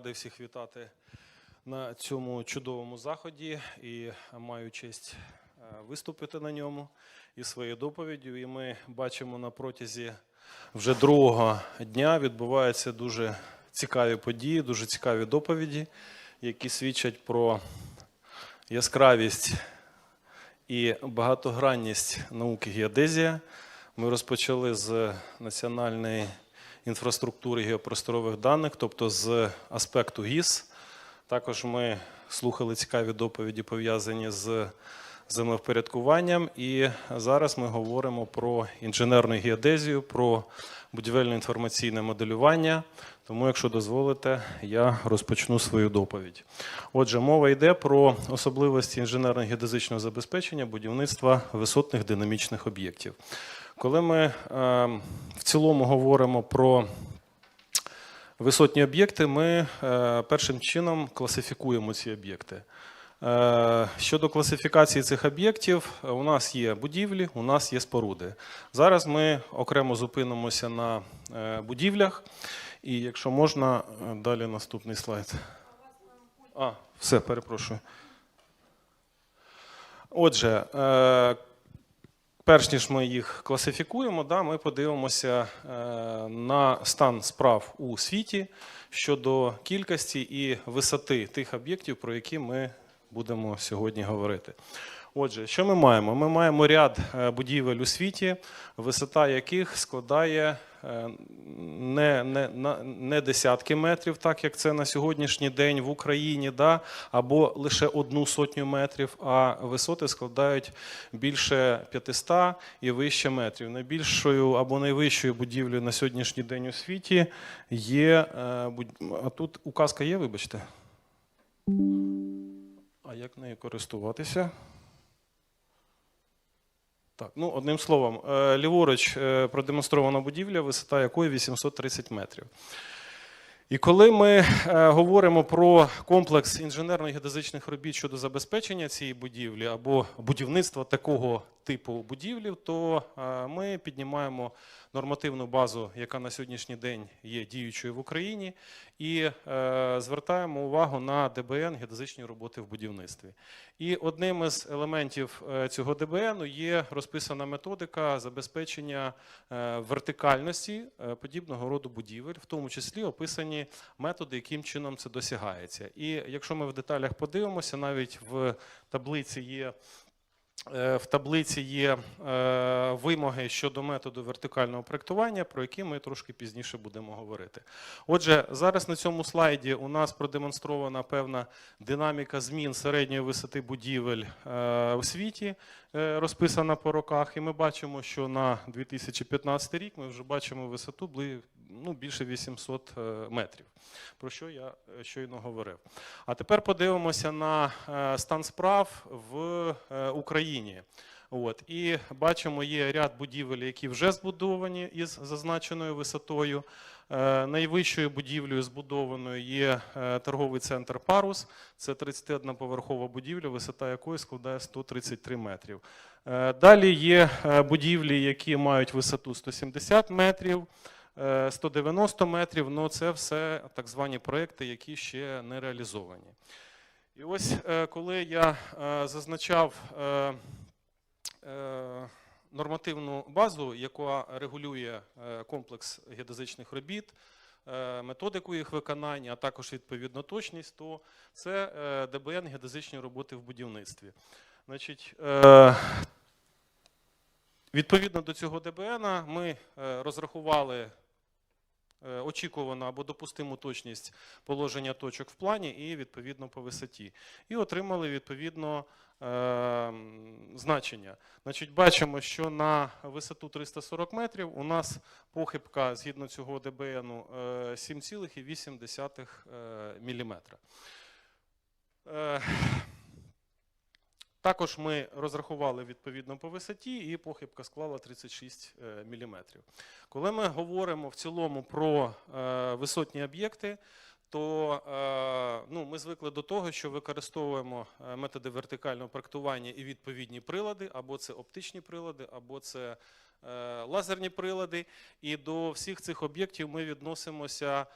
радий всіх вітати на цьому чудовому заході і маю честь е, виступити на ньому із своєю доповіддю. І ми бачимо на протязі вже другого дня відбуваються дуже цікаві події, дуже цікаві доповіді, які свідчать про яскравість і багатогранність науки геодезія. Ми розпочали з національної інфраструктури геопросторових даних, тобто з аспекту ГІС. Також ми слухали цікаві доповіді, пов'язані з землевпорядкуванням. І зараз ми говоримо про інженерну геодезію, про будівельно-інформаційне моделювання. Тому, якщо дозволите, я розпочну свою доповідь. Отже, мова йде про особливості інженерно-геодезичного забезпечення будівництва висотних динамічних об'єктів. Коли ми е, в цілому говоримо про висотні об'єкти, ми е, першим чином класифікуємо ці об'єкти. Е, Щодо класифікації цих об'єктів, у нас є будівлі, у нас є споруди. Зараз ми окремо зупинимося на е, будівлях. І якщо можна, далі наступний слайд. А, все, перепрошую. Отже, перш ніж ми їх класифікуємо, да, ми подивимося е, на стан справ у світі щодо кількості і висоти тих об'єктів, про які ми будемо сьогодні говорити. Отже, що ми маємо? Ми маємо ряд е, будівель у світі, висота яких складає е, не, не, не десятки метрів, так як це на сьогоднішній день в Україні, да, або лише одну сотню метрів, а висоти складають більше 500 і вище метрів. Найбільшою або найвищою будівлею на сьогоднішній день у світі є. е, А тут указка є, вибачте. А як нею користуватися? Так, ну одним словом, е, ліворуч е, продемонстрована будівля, висота якої 830 метрів. І коли ми е, говоримо про комплекс інженерно-геодезичних робіт щодо забезпечення цієї будівлі або будівництва такого типу будівлі, то ми піднімаємо нормативну базу, яка на сьогоднішній день є діючою в Україні, і е, звертаємо увагу на ДБН геодезичні роботи в будівництві. І одним із елементів е, цього ДБН є розписана методика забезпечення е, вертикальності подібного роду будівель, в тому числі описані методи, яким чином це досягається. І якщо ми в деталях подивимося, навіть в таблиці є. Е, В таблиці є е, вимоги щодо методу вертикального проєктування, про які ми трошки пізніше будемо говорити. Отже, зараз на цьому слайді у нас продемонстрована певна динаміка змін середньої висоти будівель у світі, е, розписана по роках. І ми бачимо, що на 2015 рік ми вже бачимо висоту ну, більше 800 е, метрів, про що я е, щойно говорив. А тепер подивимося на е, стан справ в Україні. От, і бачимо, є ряд будівель, які вже збудовані із зазначеною висотою. Найвищою будівлею збудованою є торговий центр Парус. Це 31-поверхова будівля, висота якої складає 133 метрів. Далі є будівлі, які мають висоту 170 метрів. Е, 190 метрів, але це все так звані проекти, які ще не реалізовані. І ось е, коли я е, зазначав е, е, нормативну базу, яка регулює е, комплекс геодезичних робіт, е, методику їх виконання, а також відповідно точність, то це е, ДБН геодезичні роботи в будівництві. Значить, е, відповідно до цього ДБН ми е, розрахували е, очікувану або допустиму точність положення точок в плані і відповідно по висоті. І отримали відповідно е, значення. Значить, бачимо, що на висоту 340 метрів у нас похибка згідно цього ДБН е, 7,8 мм. Е, також ми розрахували відповідно по висоті, і похибка склала 36 мм. Коли ми говоримо в цілому про е, висотні об'єкти, то е, ну, ми звикли до того, що використовуємо е, методи вертикального проектування і відповідні прилади, або це оптичні прилади, або це е, лазерні прилади. І до всіх цих об'єктів ми відносимося е,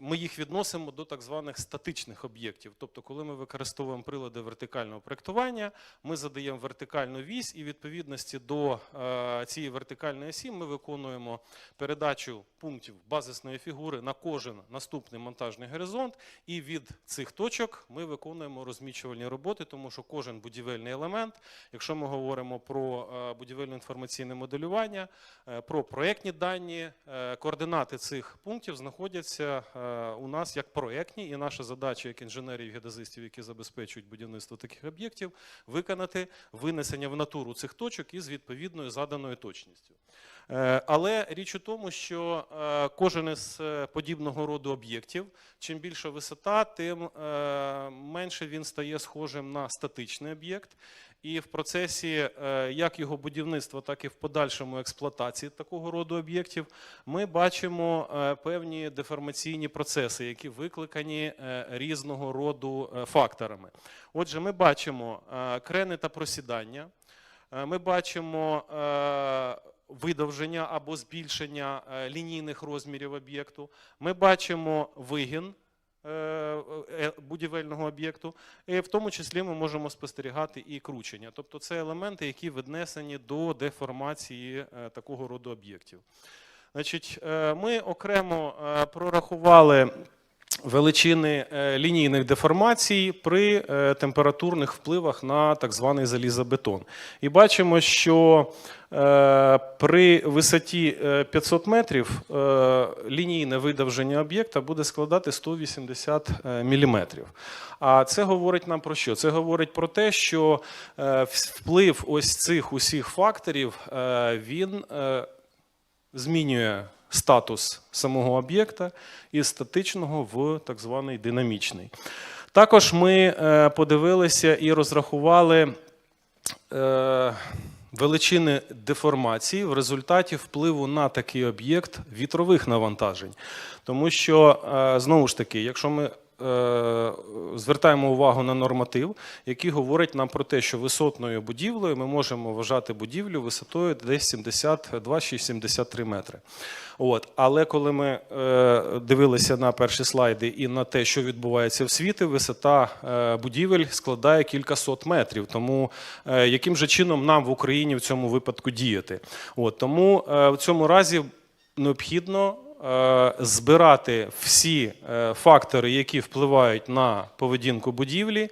ми їх відносимо до так званих статичних об'єктів. Тобто, коли ми використовуємо прилади вертикального проєктування, ми задаємо вертикальну вісь, і відповідності до е, цієї вертикальної осі ми виконуємо передачу пунктів базисної фігури на кожен наступний монтажний горизонт. І від цих точок ми виконуємо розмічувальні роботи, тому що кожен будівельний елемент, якщо ми говоримо про е, будівельно-інформаційне моделювання, е, про проєктні дані, е, координати цих пунктів знаходяться е, у нас як проєктні, і наша задача як інженерів геодезистів, які забезпечують будівництво таких об'єктів, виконати винесення в натуру цих точок із відповідною заданою точністю. Е, Але річ у тому, що е, кожен із подібного роду об'єктів, чим більша висота, тим менше він стає схожим на статичний об'єкт. І в процесі е, як його будівництва, так і в подальшому експлуатації такого роду об'єктів ми бачимо е, певні деформаційні процеси, які викликані е, різного роду факторами. Отже, ми бачимо крени та просідання. Ми бачимо видовження або збільшення лінійних розмірів об'єкту. Ми бачимо вигін будівельного об'єкту, в тому числі ми можемо спостерігати і кручення. Тобто це елементи, які віднесені до деформації е, такого роду об'єктів. Значить, е, ми окремо е, прорахували величини е, лінійних деформацій при е, температурних впливах на так званий залізобетон. І бачимо, що е, при висоті е, 500 метрів лінійне видовження об'єкта буде складати 180 мм. А це говорить нам про що? Це говорить про те, що вплив ось цих усіх факторів він змінює статус самого об'єкта із статичного в так званий динамічний. Також ми е, подивилися і розрахували е, величини деформації в результаті впливу на такий об'єкт вітрових навантажень. Тому що, е, знову ж таки, якщо ми звертаємо увагу на норматив, який говорить нам про те, що висотною будівлею ми можемо вважати будівлю висотою десь 72-73 метри. От. Але коли ми е, дивилися на перші слайди і на те, що відбувається в світі, висота е, будівель складає кількасот метрів. Тому е, яким же чином нам в Україні в цьому випадку діяти? От. Тому е, в цьому разі необхідно е, збирати всі е, фактори, які впливають на поведінку будівлі, е,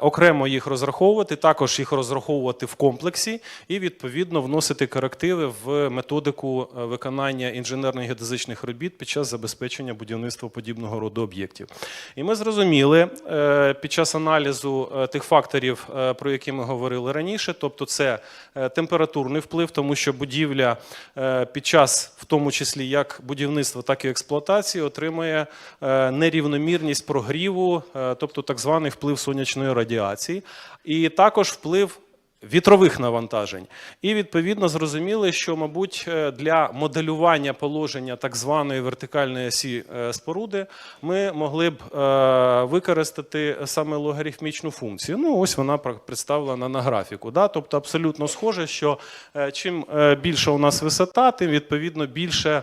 окремо їх розраховувати, також їх розраховувати в комплексі і відповідно вносити корективи в методику е, виконання інженерно-геодезичних робіт під час забезпечення будівництва подібного роду об'єктів. І ми зрозуміли е, під час аналізу е, тих факторів, е, про які ми говорили раніше, тобто це е, температурний вплив, тому що будівля е, під час, в тому числі як будівництва, так і експлуатації, отримує е, нерівномірність прогріву, е, тобто так званий вплив сонячної радіації, і також вплив. Вітрових навантажень, і відповідно зрозуміли, що, мабуть, е, для моделювання положення так званої вертикальної осі е, споруди ми могли б е, використати саме логарифмічну функцію. Ну, ось вона представлена на графіку. Да? Тобто абсолютно схоже, що чим більша у нас висота, тим відповідно більше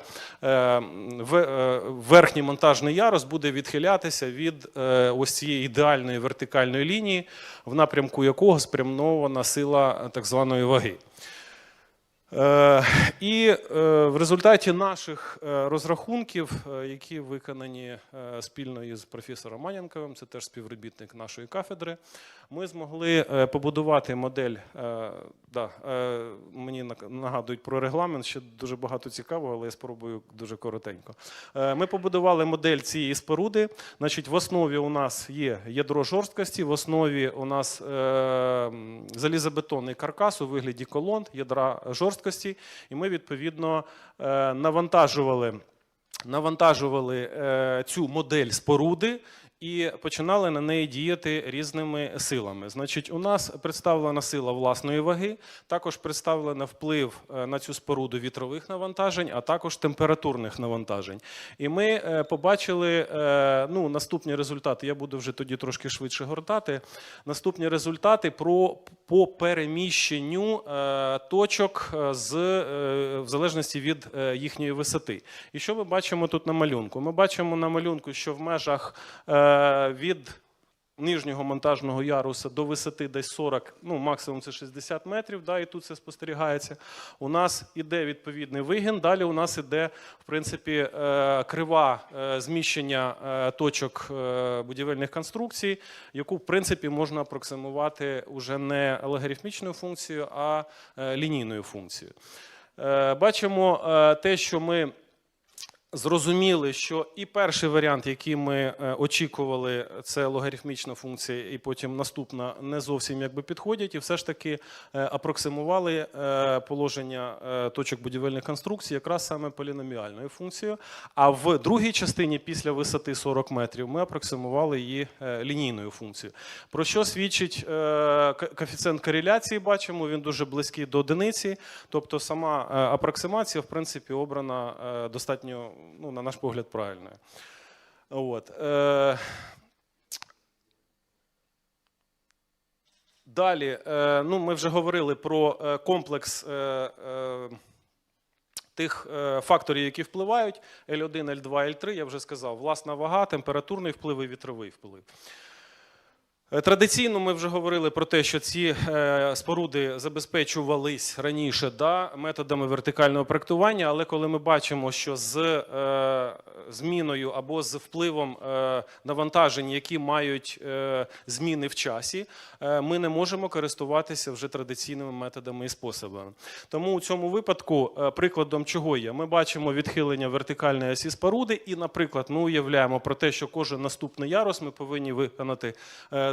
верхній монтажний ярус буде відхилятися від ось цієї ідеальної вертикальної лінії, в напрямку якого спрямована сила е, так званої ваги. Е, І е, в результаті наших е, розрахунків, які виконані спільно із професором Манянковим, це теж співробітник нашої кафедри, ми змогли побудувати модель. Да, мені нагадують про регламент, ще дуже багато цікавого, але я спробую дуже коротенько. Ми побудували модель цієї споруди. Значить, в основі у нас є ядро жорсткості, в основі у нас залізобетонний каркас у вигляді колон, ядра жорсткості, і ми відповідно е, навантажували навантажували е, цю модель споруди і починали на неї діяти різними силами. Значить, у нас представлена сила власної ваги, також представлена вплив е, на цю споруду вітрових навантажень, а також температурних навантажень. І ми е, побачили е, ну, наступні результати. Я буду вже тоді трошки швидше гортати. Наступні результати про по переміщенню точок з в залежності від їхньої висоти. І що ми бачимо тут на малюнку? Ми бачимо на малюнку, що в межах від нижнього монтажного яруса до висоти десь 40, ну максимум це 60 метрів, да, і тут це спостерігається. У нас іде відповідний вигін. Далі у нас іде, в принципі, е, крива е, зміщення е, точок е, будівельних конструкцій, яку, в принципі, можна апроксимувати уже не логарифмічною функцією, а е, лінійною функцією. Е, Бачимо е, те, що ми зрозуміли, що і перший варіант, який ми е, очікували, це логарифмічна функція, і потім наступна не зовсім якби підходять, і все ж таки е, апроксимували е, положення точок будівельних конструкцій якраз саме поліноміальною функцією. А в другій частині, після висоти 40 метрів, ми апроксимували її лінійною функцією. Про що свідчить коефіцієнт кореляції? Бачимо, він дуже близький до одиниці. Тобто сама апроксимація, в принципі, обрана достатньо, ну, на наш погляд, правильною. От. Е, Далі, е, ну, ми вже говорили про е, комплекс е, тих факторів, які впливають: L1, L2, L3, я вже сказав, власна вага, температурний вплив і вітровий вплив. Е, Традиційно ми вже говорили про те, що ці е, споруди забезпечувались раніше да, методами вертикального проектування, але коли ми бачимо, що з е, зміною або з впливом навантажень, які мають зміни в часі, ми не можемо користуватися вже традиційними методами і способами. Тому у цьому випадку прикладом чого є? Ми бачимо відхилення вертикальної осі споруди, і, наприклад, ми уявляємо про те, що кожен наступний ярус ми повинні виконати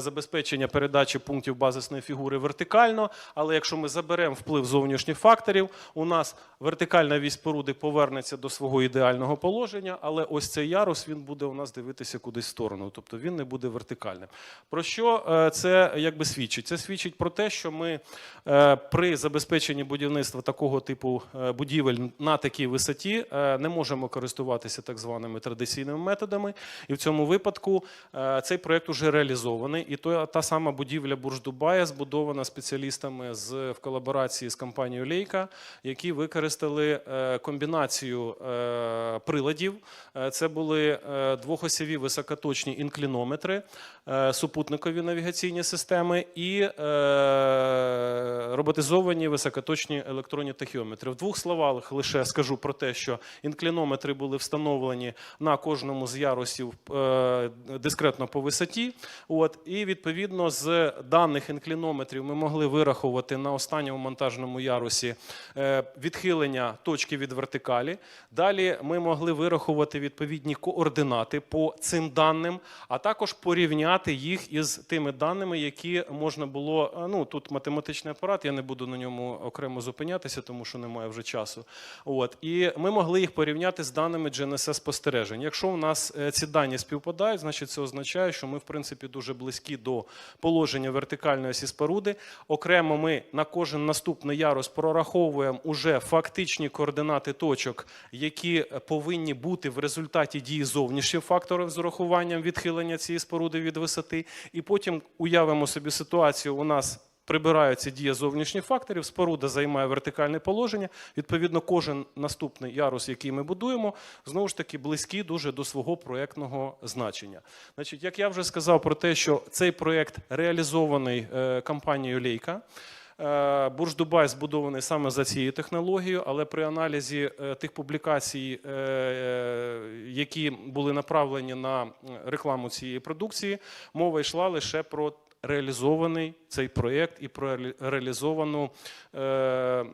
забезпечення передачі пунктів базисної фігури вертикально. Але якщо ми заберемо вплив зовнішніх факторів, у нас вертикальна вісь споруди повернеться до свого ідеального положення, але ось цей ярус він буде у нас дивитися кудись в сторону, тобто він не буде вертикальним. Про що е, це якби свідчить? Це свідчить про те, що ми е, при забезпеченні будівництва такого типу е, будівель на такій висоті не можемо користуватися так званими традиційними методами. І в цьому випадку цей проект уже реалізований. І то та сама будівля Бурж Дубая збудована спеціалістами з в колаборації з компанією Лейка, які використали е, комбінацію е, приладів. Е, Це були двохосіві високоточні інклінометри, супутникові навігаційні системи і роботизовані високоточні електронні тахіометри. В двох словах лише скажу про те, що інклінометри були встановлені на кожному з ярусів дискретно по висоті. От, і відповідно з даних інклінометрів ми могли вирахувати на останньому монтажному ярусі е, відхилення точки від вертикалі. Далі ми могли вирахувати відповідні координати по цим даним, а також порівняти їх із тими даними, які можна було. е, Ну тут математичний апарат, я не буду на ньому окремо зупинятися, тому що немає вже часу. От і ми могли їх порівняти з даними GNSS спостережень. Якщо у нас е, ці дані співпадають, значить це означає, що ми в принципі дуже близькі до положення вертикальної осі споруди. Окремо ми на кожен наступний ярус прораховуємо уже фактичні координати точок, які повинні бути в результаті дії зовнішніх факторів з урахуванням відхилення цієї споруди від висоти. І потім уявимо собі ситуацію. У нас прибираються дія зовнішніх факторів, споруда займає вертикальне положення. Відповідно, кожен наступний ярус, який ми будуємо, знову ж таки близький дуже до свого проєктного значення. Значить, як я вже сказав про те, що цей проєкт реалізований е, компанією Лейка. Бурж Дубай збудований саме за цією технологією, але при аналізі е, тих публікацій, е, які були направлені на рекламу цієї продукції, мова йшла лише про реалізований цей проєкт і про реалі- реалізовану е, е,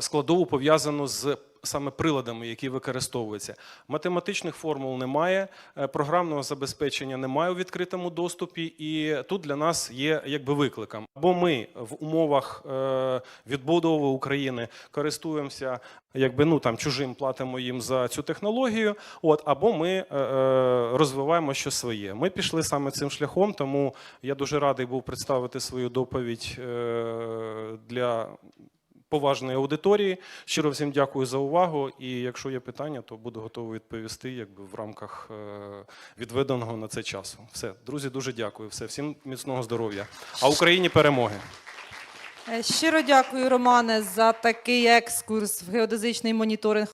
складову пов'язану з саме приладами, які використовуються. Математичних формул немає, е, програмного забезпечення немає у відкритому доступі, і тут для нас є якби викликом. Або ми в умовах е, відбудови України користуємося якби ну там чужим платимо їм за цю технологію. От або ми е, розвиваємо щось своє. Ми пішли саме цим шляхом, тому я дуже радий був представити свою доповідь для поважної аудиторії. Щиро всім дякую за увагу. І якщо є питання, то буду готовий відповісти, якби в рамках е, відведеного на це часу. Все, друзі, дуже дякую. Все, всім міцного здоров'я. А Україні перемоги. Е, Щиро дякую, Романе, за такий екскурс в геодезичний моніторинг